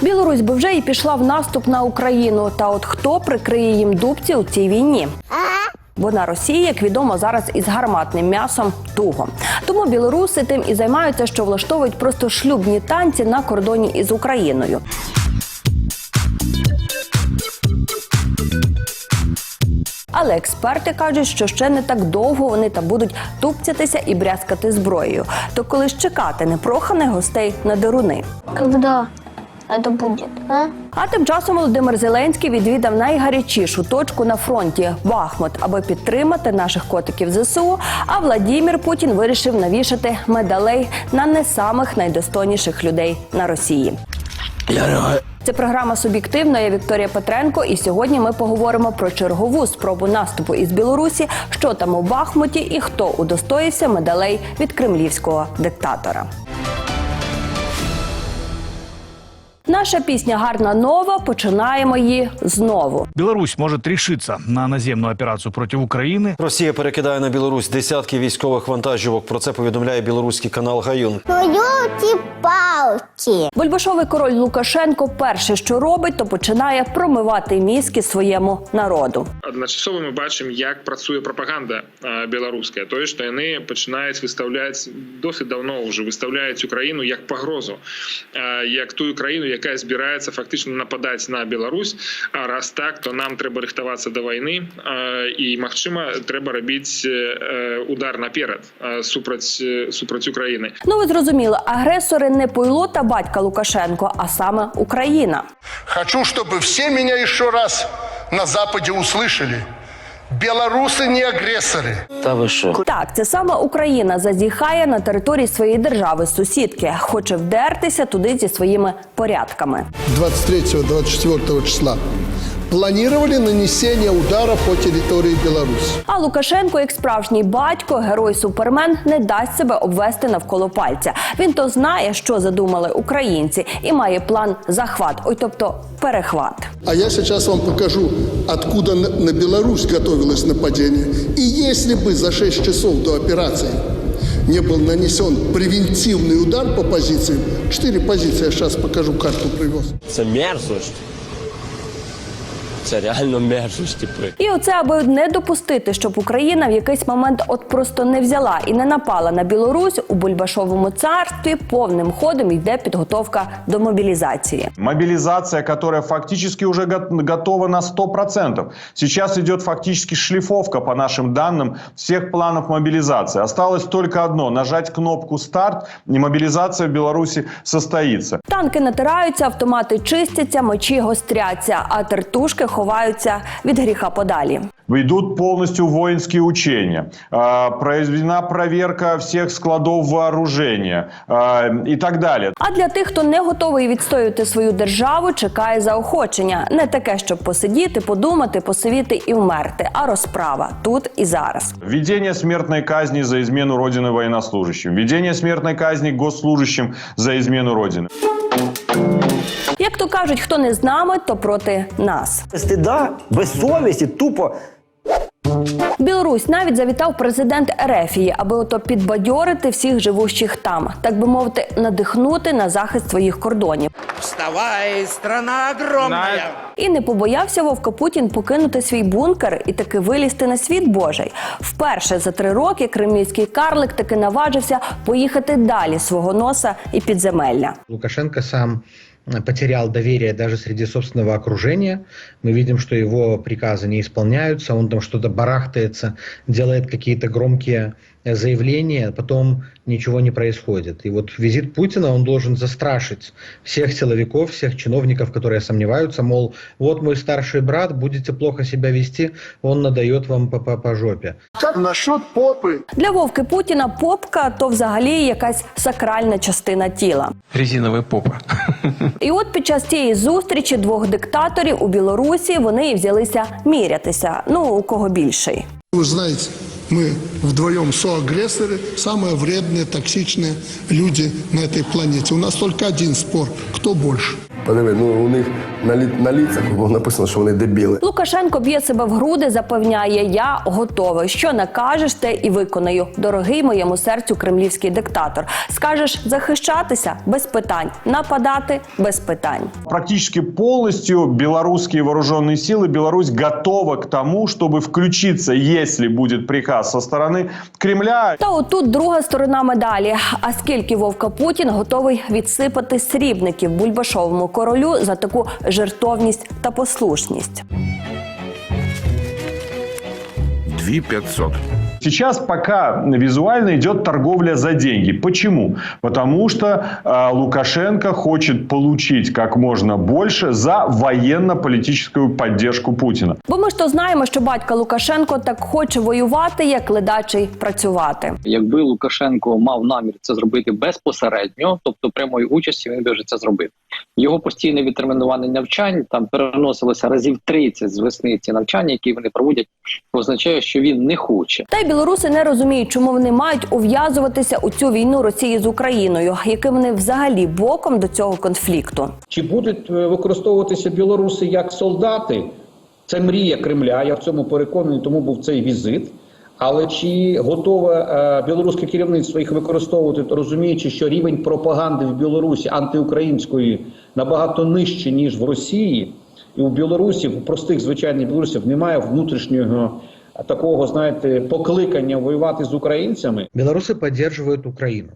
Білорусь би вже і пішла в наступ на Україну. Та от хто прикриє їм дубці у цій війні? Бо на Росії, як відомо, зараз із гарматним м'ясом туго. Тому білоруси тим і займаються, що влаштовують просто шлюбні танці на кордоні із Україною. Але експерти кажуть, що ще не так довго вони там будуть тупцятися і брязкати зброєю. То коли ж чекати непроханих гостей на деруни. Когда это будет, а? А тим часом Володимир Зеленський відвідав найгарячішу точку на фронті Бахмут, аби підтримати наших котиків ЗСУ. А Владімір Путін вирішив навішати медалей на не самих найдостойніших людей на Росії. Це програма суб'єктивно. Я Вікторія Петренко. І сьогодні ми поговоримо про чергову спробу наступу із Білорусі, що там у Бахмуті і хто удостоївся медалей від кремлівського диктатора. Наша пісня гарна нова. Починаємо її знову. Беларусь может решиться на наземную операцию против Украины. Росія перекидає на Білорусь десятки військових вантажівок. Про це повідомляє білоруський канал Гаюн. Ну, елки-палки. Бульбашовий король Лукашенко перше, що робить, то починає промивати мізки своєму народу. Одночасово ми бачимо, як працює пропаганда е, білоруська. Тобто, що вони починають виставляти досить давно вже виставляють Україну як погрозу, е, як ту Україну, яка збирається фактично нападати на Білорусь. А раз так, то нам треба рихтуватися до війни, е, і можливо, треба робити е, удар наперед е, супроть, е, України. Ну ви зрозуміли, агресори не пойло та батька Лукашенко, а саме Україна. Хочу, чтобы все меня еще раз на Западе услышали. Белорусы не агрессоры. Так, це саме Україна зазіхає на території своєї держави сусідки, хоче вдертися туди зі своїми порядками. 23-24 числа планировали нанесение удара по территории Беларуси. А Лукашенко, як справжній батько, герой супермен, не дасть себе обвести навколо пальця. Він то знає, що задумали українці, і має план захват, ой, тобто перехват. А я сейчас вам покажу, откуда на, на Беларусь готовилось нападение. И если бы за 6 часов до операции не был нанесен превентивный удар по позициям, 4 позиции, я сейчас покажу, карту привез. Це мерзость. Це реально мерзость, типи. І оце, аби не допустити, щоб Україна в якийсь момент от просто не взяла і не напала на Білорусь у Бульбашовому царстві. Повним ходом йде підготовка до мобілізації. Мобилизация, которая фактически уже го- готова на 100%. Сейчас идет фактически шлифовка, по нашим данным, всех планов мобилизации. Осталось только одно – нажать кнопку «Старт», и мобилизация в Беларуси состоится. Танки натираються, автомати чистяться, мечі гостряться, а тертушки ховаються від гріха подалі. Идут полностью воинские учения. А, Произведена проверка всех складов вооружения и так далее. А для тих, хто не готовий відстоювати свою державу, чекає заохочення. Не таке, щоб посидіти, подумати, посивіти і вмерти, а розправа тут і зараз. Введение смертной казни за измену Родины военнослужащим. Введение смертной казни госслужащим за измену Родины. Як то кажуть, хто не з нами, то проти нас. Стида, без совісті, тупо Білорусь навіть завітав президент Ерефії, аби ото підбадьорити всіх живущих там, так би мовити, надихнути на захист своїх кордонів. вставай, страна огромная. І не побоявся Вовка Путін покинути свій бункер і таки вилізти на світ Божий. Вперше за три роки кремлівський карлик таки наважився поїхати далі свого носа і підземелля. Лукашенко сам потерял доверие даже среди собственного окружения. Мы видим, что его приказы не исполняются, он там что-то барахтается, делает какие-то громкие э, заявления, потом ничего не происходит. И вот визит Путина, он должен застрашить всех силовиков, всех чиновников, которые сомневаются, мол, вот мой старший брат, будете плохо себя вести, он надает вам по, по, по жопе. Насчет попы. Для Вовки Путіна попка то взагалі якась сакральна частина тіла. Резиновая попа. І от під час цієї зустрічі двох диктаторів у Білорусі вони і взялися мірятися. Ну у кого більший. Вы знаете, мы вдвоем соагрессоры, самые вредные, токсичные люди на этой планете. У нас только один спор, кто больше. Подиви, ну у них на, лі, на ліцях було написано, що вони дебіли. Лукашенко б'є себе в груди, запевняє, я готовий. Що накажеш, те і виконаю. Дорогий моєму серцю кремлівський диктатор. Скажеш захищатися без питань, нападати без питань. Практически полностью белорусские вооруженные силы, Беларусь готова к тому, чтобы включиться, если будет приказ со стороны Кремля. Та отут друга сторона медалі. А скільки Вовка Путін готовий відсипати срібників бульбашовому королю за таку жертовність та послушність? 2500. Сейчас пока визуально идет торговля за деньги. Почему? Потому что э, Лукашенко хочет получить как можно больше за военно-политическую поддержку Путина. Бо ми ж то знаємо, що батька Лукашенко так хоче воювати, як ледачий працювати. Якби Лукашенко мав намір це зробити безпосередньо, тобто прямої участі, він би вже це зробив. Його постійне відтермінування навчань там переносилося разів 30 з весни ці навчання, які вони проводять, означає, що він не хоче. Та й білоруси не розуміють, чому вони мають ув'язуватися у цю війну Росії з Україною, яким вони взагалі боком до цього конфлікту. Чи будуть е, використовуватися білоруси як солдати? Це мрія Кремля. Я в цьому переконаний, тому був цей візит. Але чи готове е, білоруське керівництво їх використовувати, розуміючи, що рівень пропаганди в Білорусі антиукраїнської набагато нижче ніж в Росії, і у білорусів, у простих звичайних білорусів, немає внутрішнього такого, знаєте, покликання воювати з українцями. Білоруси підтримують Украину.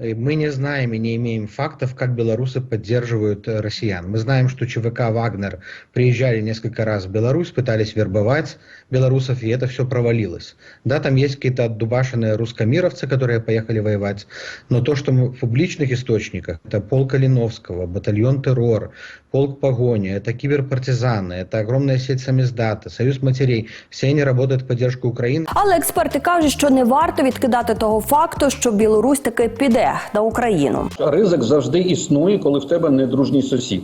Э, Мы не знаем и не имеем фактов, как белорусы поддерживают э, россиян. Мы знаем, что ЧВК «Вагнер» приезжали несколько раз в Беларусь, пытались вербовать белорусов, и это все провалилось. Да, там есть какие-то отдубашенные русскомировцы, которые поехали воевать, но то, что мы в публичных источниках, это полк Калиновского, батальон «Террор», полк «Погоня», это киберпартизаны, это огромная сеть самиздата, союз матерей, все они работают в поддержку Украины. Але експерти кажуть, що не варто відкидати того факту, що Білорусь таки піде на Україну. Ризик завжди існує, коли в тебе недружній сусід.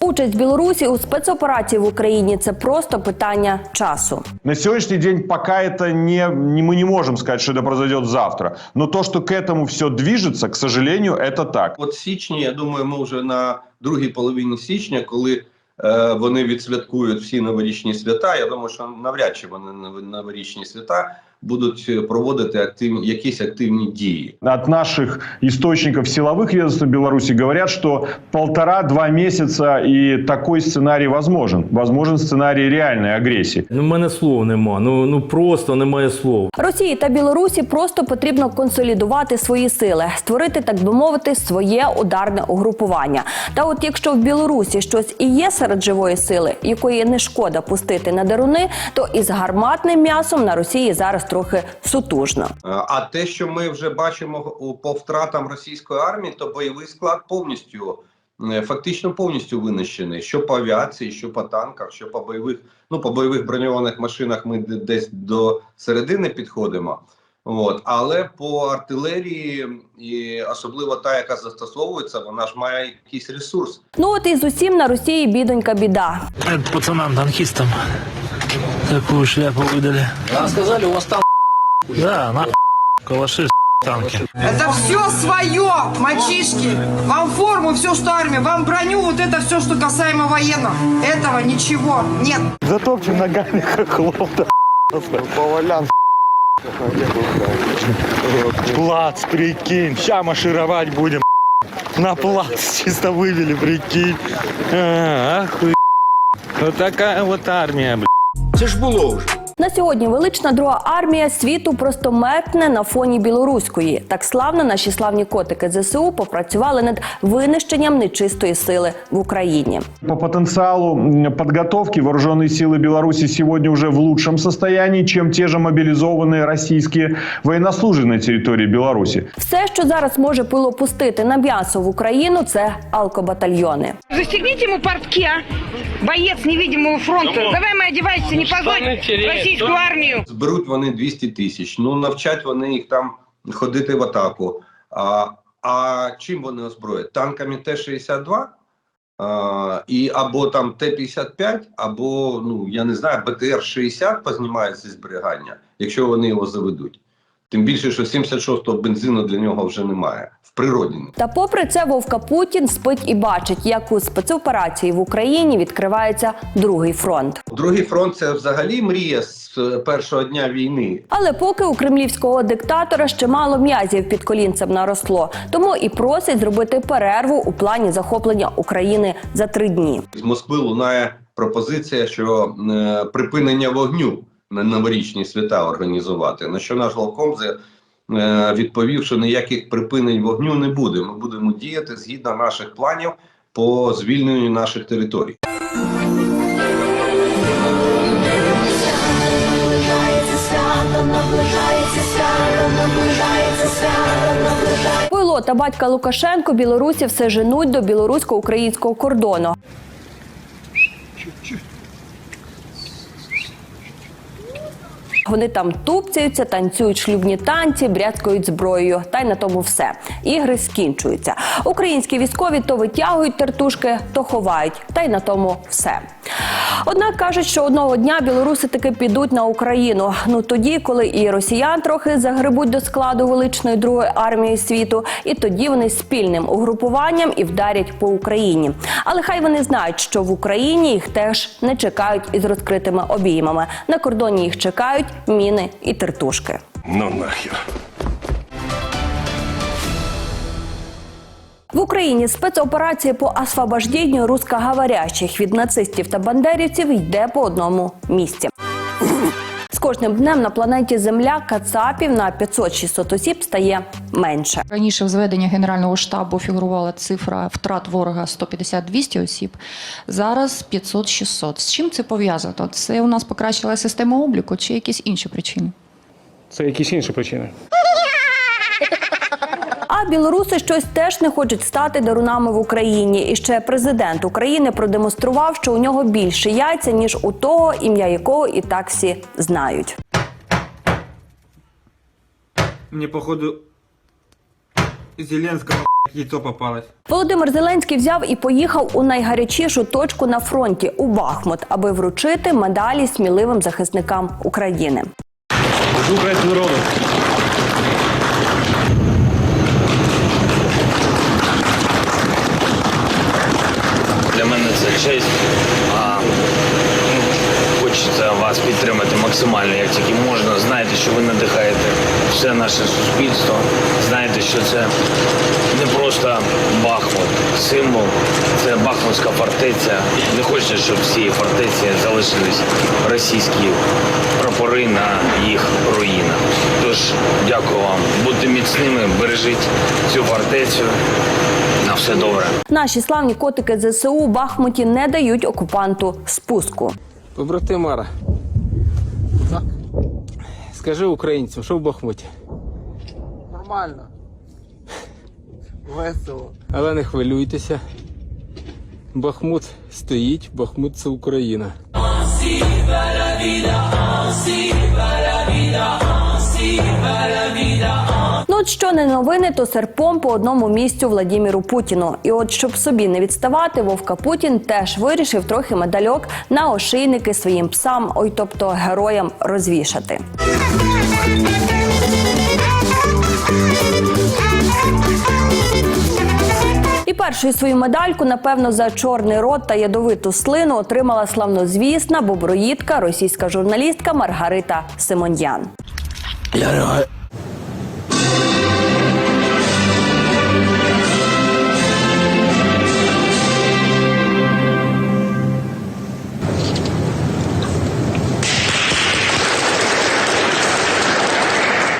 Участь Білорусі у спецоперації в Україні це просто питання часу. На сегодняшний день пока это не, не мы не можем сказать, что это произойдет завтра. Но то, что к этому все движется, к сожалению, это так. От в січні, я думаю, ми вже на другій половині січня, коли е, вони відсвяткують всі новорічні свята. Я думаю, що навряд чи вони на новорічні свята будуть проводити активні якісь активні дії. От наших источников силовых ведомств Беларуси говорят, что полтора-два месяца и такой сценарий возможен. Возможен сценарий реальной агрессии. Ну, в мене слов нема. Ну, ну просто немає слов. Росії та Білорусі просто потрібно консолідувати свої сили, створити, так би мовити, своє ударне угрупування. Та от якщо в Білорусі щось і є серед живої сили, якої не шкода пустити на деруни, то із гарматним м'ясом на Росії зараз трохи сутужно. Е, А те, що ми вже бачимо у- по втратам російської армії, то бойовий склад повністю е, фактично повністю винищений. Що по авіації, що по танках, що по бойових, ну по бойових броньованих машинах ми десь до середини підходимо. От, але по артилерії, і особливо та, яка застосовується, вона ж має якийсь ресурс. Ну от і з усім на Росії бідонька біда. Пацанам, танкістам таку шляпу видали. Нам сказали, у вас там Да, на калаши танки. Это все свое, мальчишки. Вам форму, все, что армия, вам броню, вот это все, что касаемо военного. Этого ничего нет. Затопчем ногами хохлов. Повалян. Плац, прикинь. Ща маршировать будем. На плац чисто вывели, прикинь. А, охуй. Вот такая вот армия, блядь. Це ж було вже. На сьогодні велична друга армія світу просто меркне на фоні білоруської. Так славно наші славні котики ЗСУ попрацювали над винищенням нечистої сили в Україні. По потенциалу м, подготовки вооруженные силы Беларуси сегодня уже в лучшем состоянии, чем те же мобилизованные российские военнослужащие на территории Беларуси. Все, що зараз може пилопустити на м'ясо в Україну, це алкобатальйони. Застегните ему портки, а? Боец невидимого фронта. Давай, мы одевайся, не позорь российскую армию. Зберуть вони 200 тисяч. Ну навчать вони їх там ходити в атаку. А, а чим вони озброять? Танками Т-62? А, і або там Т-55, або ну я не знаю, БТР-60 познімається зі зберігання, якщо вони його заведуть. Тим більше, що 76-го бензину для нього вже немає в природі. Та попри це Вовка Путін спить і бачить, як у спецоперації в Україні відкривається другий фронт. Другий фронт це взагалі мрія з е, першого дня війни. Але поки у кремлівського диктатора ще мало м'язів під колінцем наросло, тому і просить зробити перерву у плані захоплення України за три дні. З Москви лунає пропозиція, що е, припинення вогню новорічні свята організувати. На що наш Лавкомзе е, відповів, що ніяких припинень вогню не буде. Ми будемо діяти згідно наших планів по звільненню наших територій. Пило та батька Лукашенко білорусі все женуть до білорусько-українського кордону. Вони там тупцяються, танцюють шлюбні танці, брязкають зброєю. Та й на тому все. Ігри скінчуються. Українські військові то витягують тертушки, то ховають. Та й на тому все. Однак кажуть, що одного дня білоруси таки підуть на Україну. Ну тоді, коли і росіян трохи загребуть до складу величної другої армії світу, і тоді вони спільним угрупуванням і вдарять по Україні. Але хай вони знають, що в Україні їх теж не чекають із розкритими обіймами. На кордоні їх чекають міни і тертушки. Ну нахер. В Україні спецоперація по освобожденню русскоговорящих від нацистів та бандерівців йде по одному місці. З кожним днем на планеті Земля кацапів на 500-600 осіб стає менше. Раніше в зведенні Генерального штабу фігурувала цифра втрат ворога 150-200 осіб. Зараз 500-600. З чим це пов'язано? Це у нас покращила система обліку чи якісь інші причини? Це якісь інші причини. А білоруси щось теж не хочуть стати дарунами в Україні. І ще президент України продемонстрував, що у нього більше яйця ніж у того, ім'я якого і так всі знають. Мне, походу, Зеленского яйцо попалось. Володимир Зеленський взяв і поїхав у найгарячішу точку на фронті у Бахмут, аби вручити медалі сміливим захисникам України. Українського народу. Для мене це честь. А, ну, хочеться вас підтримати максимально, як тільки можна. Знаєте, що ви надихаєте все наше суспільство. Знаєте, що це не просто Бахмут, символ, це Бахмутська фортеця. Не хочеться, щоб в цій фортеці залишились російські прапори на їх руїнах. Тож дякую вам. Будьте міцними, бережіть цю фортецю. Все добре. Наші славні котики ЗСУ у Бахмуті не дають окупанту спуску. Побратимара. Скажи українцям, що в Бахмуті? Нормально. Весело. Але не хвилюйтеся. Бахмут стоїть, Бахмут це Україна. Ну от що не новини, то серпом по одному місцю Владіміру Путіну. І от щоб собі не відставати, Вовка Путін теж вирішив трохи медальок на ошейники своїм псам, ой, тобто героям розвішати. І першою свою медальку, напевно, за чорний рот та ядовиту слину отримала славнозвісна боброїдка, російська журналістка Маргарита Симоньян.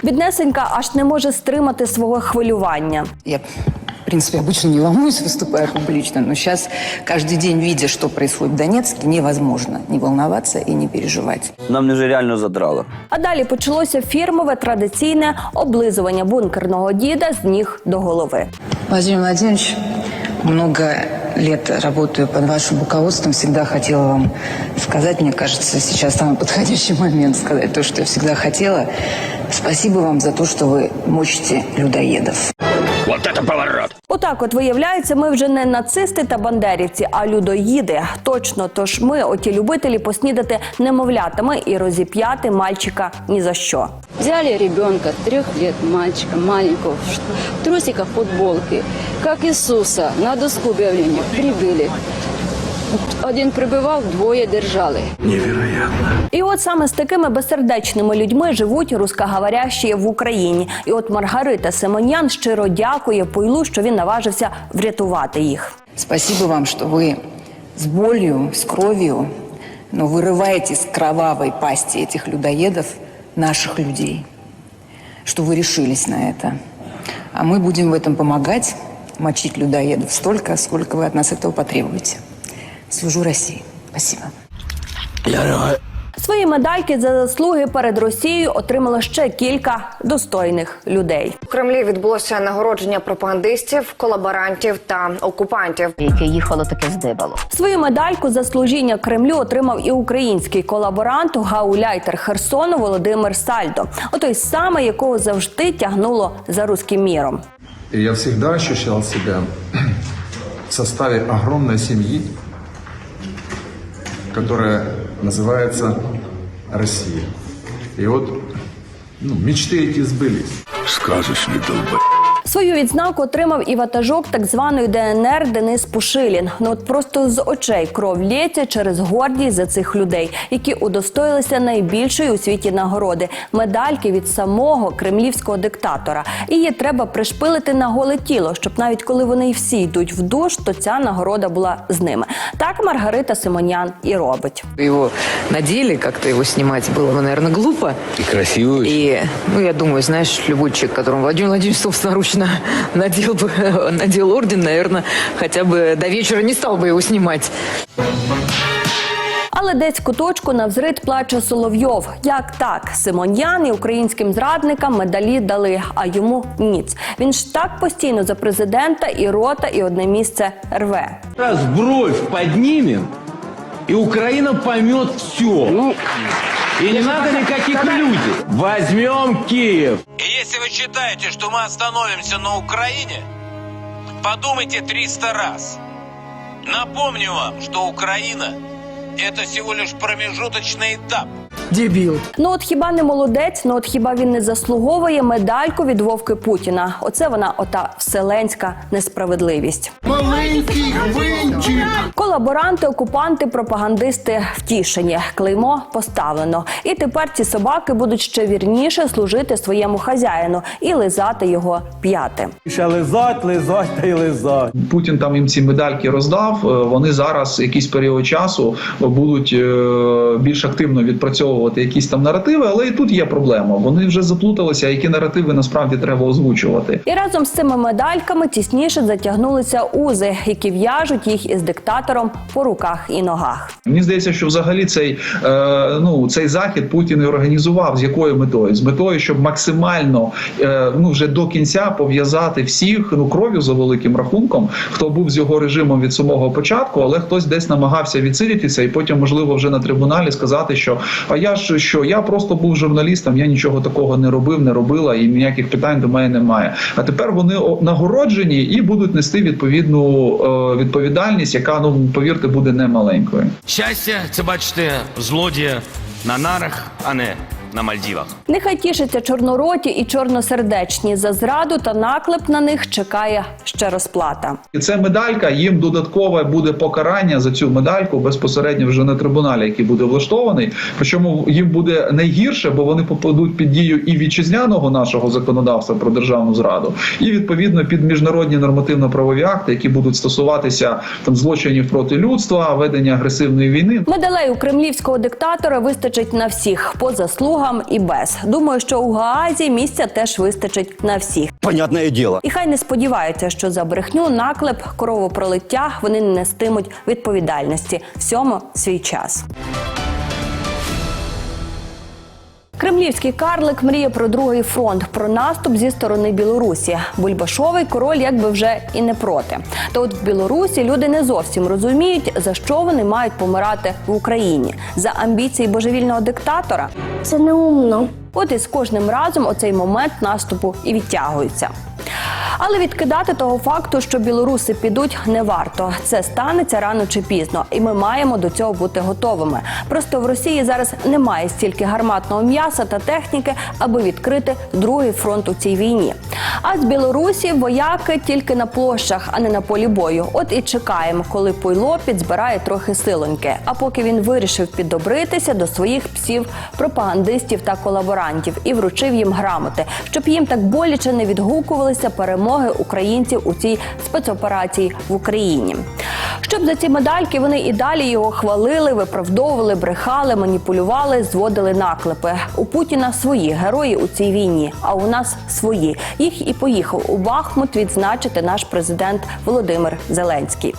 Біднесенька аж не може стримати свого хвилювання. Я, в принципе, обычно не волнуюсь, выступая публично, но сейчас каждый день, видя, что происходит в Донецке, невозможно не волноваться и не переживать. Нам вже реально задрало. А далі почалося фірмове традиційне облизування бункерного діда з ніг до голови. Владимир Владимирович, много лет работаю под вашим руководством, всегда хотела вам сказать, мне кажется, сейчас самый подходящий момент сказать то, что я всегда хотела. Спасибо вам за то, что вы мочите людоедов. Вот это поворот! Отак, от виявляється, ми вже не нацисти та бандерівці, а людоїди. Точно, тож ми, оті любителі, поснідати немовлятами і розіп'яти мальчика ні за що. Взяли ребенка трех лет, мальчика маленького, в ш- в трусиках, футболке, как Иисуса, на доску объявления прибыли. Один прибивав, двоє держали. І от саме з такими безсердечними людьми живуть рускоговорящі в Україні. І от Маргарита Симонян щиро дякує пойлу, що він наважився врятувати їх. Спасибо вам, что вы с болью, с кровью, но вырываете из кровавой пасти этих людоедов наших людей. Что вы решились на это. А мы будем в этом помогать, мочить людоедов столько, сколько вы от нас этого потребуете. Служу России. Спасибо. Свої медальки за заслуги перед Росією отримало ще кілька достойних людей. У Кремлі відбулося нагородження пропагандистів, колаборантів та окупантів. яке їхало таке здебало. Свою медальку за служіння Кремлю отримав і український колаборант гауляйтер Херсону Володимир Сальдо, отой самий, якого завжди тягнуло за руським міром. Я всегда ощущал себя в составе огромной семьи, которая называется Россия. И вот ну, мечты эти сбылись. Сказочный долбай. Свою відзнаку отримав і ватажок так званої ДНР Денис Пушилін. Ну от просто з очей кров лється через гордість за цих людей, які удостоїлися найбільшої у світі нагороди медальки від самого кремлівського диктатора. І її треба пришпилити на голе тіло, щоб навіть коли вони всі йдуть в душ, то ця нагорода була з ними. Так Маргарита Симонян і робить. Его надели, как-то его снимать было бы, наверное, глупо. И красивый. И, ну, я думаю, знаешь, любой человек, которому Владимир Владимирович собственноручно надел бы, надел орден, наверное, хотя бы до вечера не стал бы его снимать. Але десь в куточку на взрит плаче Соловйов. Як так? Симоньян і українським зрадникам медалі дали, а йому ніц. Він ж так постійно за президента і рота, і одне місце рве. Раз бровь поднимем, и Украина поймет все. И не надо никаких иллюзий. Возьмем Киев. И если вы считаете, что мы остановимся на Украине, подумайте 300 раз. Напомню вам, что Украина – это всего лишь промежуточный этап. Дебіл. Ну от хіба не молодець? Ну от хіба він не заслуговує медальку від Вовки Путіна? Оце вона, ота вселенська несправедливість. Маленький гвинтик. Колаборанти, окупанти, пропагандисти втішені. Клеймо поставлено. І тепер ці собаки будуть ще вірніше служити своєму хазяїну і лизати його п'яти. Ще лизать, лизать та й лизать. Путін там їм ці медальки роздав. е, Вони зараз якийсь період часу будуть е, більш активно відпрацьовувати якісь там наративи, але і тут є проблема. Вони вже заплуталися, які наративи насправді треба озвучувати. І разом з цими медальками тісніше затягнулися узи, які в'яжуть їх із диктатором по руках і ногах. Мені здається, що взагалі цей е, ну цей захід Путін і організував з якою метою? З метою, щоб максимально е, ну вже до кінця пов'язати всіх ну кров'ю за великим рахунком, хто був з його режимом від самого початку, але хтось десь намагався відсидітися, і потім, можливо, вже на трибуналі сказати, що а я ж що я просто був журналістом, я нічого такого не робив, не робила, і ніяких питань до мене немає. А тепер вони нагороджені і будуть нести відповідну е, відповідальність, яка ну повірте буде немаленькою. Щастя це бачите злодія на нарах, а не на Мальдівах. Нехай тішаться чорнороті і чорносердечні за зраду та наклеп на них чекає ще розплата. І це медалька. Їм додаткове буде покарання за цю медальку безпосередньо вже на трибуналі, який буде влаштований. Причому їм буде найгірше, бо вони попадуть під дію і вітчизняного нашого законодавства про державну зраду, і відповідно під міжнародні нормативно-правові акти, які будуть стосуватися там злочинів проти людства, ведення агресивної війни. Медалей у кремлівського диктатора вистачить на всіх по заслугам і без. Думаю, що у Гаазі місця теж вистачить на всіх. Понятне діло. І хай не сподіваються, що за брехню, наклеп, кровопролиття вони не нестимуть відповідальності. Всьому свій час. Кремлівський карлик мріє про другий фронт, про наступ зі сторони Білорусі. Бульбашовий король якби вже і не проти. Та от в Білорусі люди не зовсім розуміють, за що вони мають помирати в Україні за амбіції божевільного диктатора. Це неумно. От і з кожним разом оцей момент наступу і відтягується. Але відкидати того факту, що білоруси підуть, не варто. Це станеться рано чи пізно, і ми маємо до цього бути готовими. Просто в Росії зараз немає стільки гарматного м'яса та техніки, аби відкрити другий фронт у цій війні. А з Білорусі вояки тільки на площах, а не на полі бою. От і чекаємо, коли Пуйло підзбирає трохи силоньки. А поки він вирішив піддобритися до своїх псів, пропагандистів та колаборантів і вручив їм грамоти, щоб їм так боляче не відгукувалися перемоги українців у цій спецоперації в Україні. Щоб за ці медальки вони і далі його хвалили, виправдовували, брехали, маніпулювали, зводили наклепи. У Путіна свої герої у цій війні, а у нас свої. Їх і поїхав у Бахмут відзначити наш президент Володимир Зеленський.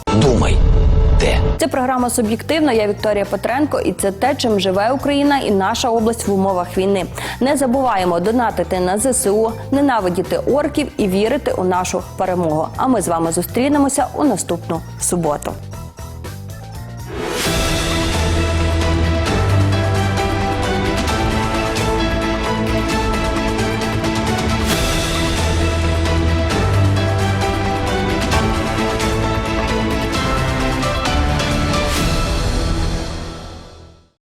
Де? Це програма суб'єктивна. Я Вікторія Петренко, і це те, чим живе Україна і наша область в умовах війни. Не забуваємо донатити на ЗСУ, ненавидіти орків і вірити у нашу перемогу. А ми з вами зустрінемося у наступну суботу.